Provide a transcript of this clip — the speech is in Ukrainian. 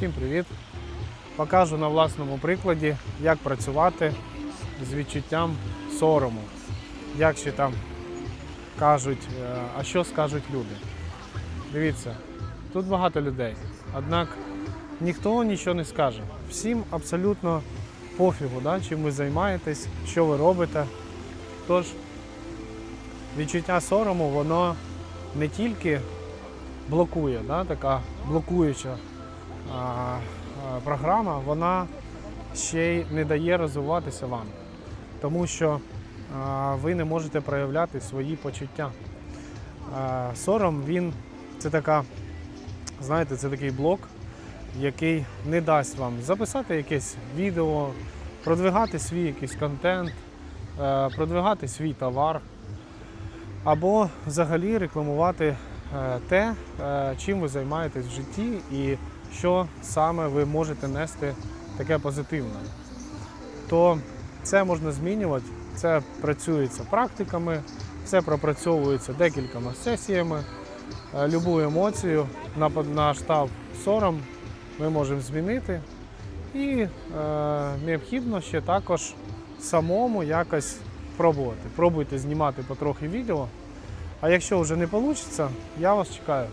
Всім привіт! Покажу на власному прикладі, як працювати з відчуттям сорому. Як ще там кажуть, е, а що скажуть люди. Дивіться, тут багато людей, однак ніхто нічого не скаже. Всім абсолютно пофігу, да, чим ви займаєтесь, що ви робите. Тож відчуття сорому, воно не тільки блокує, да, така блокуюча програма, вона ще й не дає розвиватися вам, тому що ви не можете проявляти свої почуття. Сором він це така, знаєте, це такий блок, який не дасть вам записати якесь відео, продвигати свій якийсь контент, е, продвигати свій товар, або взагалі рекламувати е, те, е, чим ви займаєтесь в житті і що саме ви можете нести таке позитивне. То це можна змінювати, це працюється практиками, це пропрацьовується декількома сесіями. Е, Любу емоцію на, на штаб сором ми можемо змінити. І е, необхідно ще також самому якось пробувати. Пробуйте знімати потрохи відео. А якщо вже не вийде, я вас чекаю.